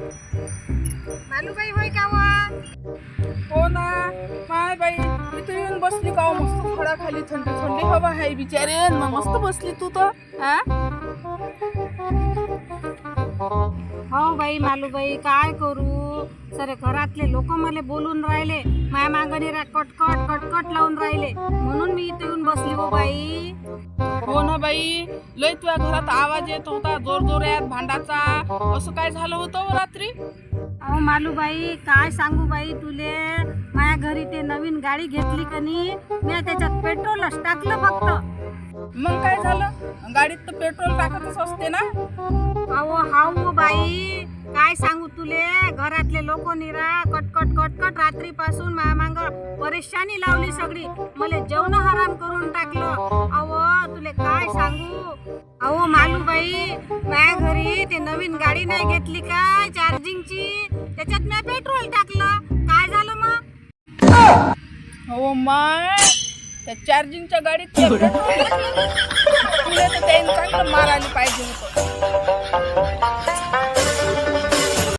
मालूबाई होय का वा? हो ना. माय बाई तू येऊन बसली का हो? मस्त झाडाखाली थंडी थंडी हवा आहे बिचारे. मग मस्त बसली तू तर. हा? हो बाई मालूबाई काय करू? सरे घरातले लोक मला बोलून राहिले. माया मागणी कटकट कटकट लावून राहिले. म्हणून मी इथे येऊन बसली हो बाई. हो ना बाई लय तुझ्या घरात आवाज येत होता जोर जोरात भांडाचा. असं काय झालं होतं हो रात्री? अहो मालूबाई काय सांगू बाई तुले? माया घरी ते नवीन गाडी घेतली कनी मी त्याच्यात पेट्रोलच टाकलं फक्त. मग काय झालं? गाडीत तर पेट्रोल टाकतच असते ना? अहो हाऊ बाई. काय सांगू तुले? घरातले लोक निरा कटकट कटकट रात्रीपासून माया परेशानी लावली सगळी. मला जेवण हराम करून टाकलं. अहो तुले काय सांगू? अहो मालूबाई माझ्या घरी ते नवीन गाडी नाही घेतली काय? चार्जिंगची? त्याच्यात मी पेट्रोल टाकलं. काय झालं मग? हो माय त्या चार्जिंगच्या गाडीत तुला तर त्यांनी चांगलं मारायला पाहिजे होतं.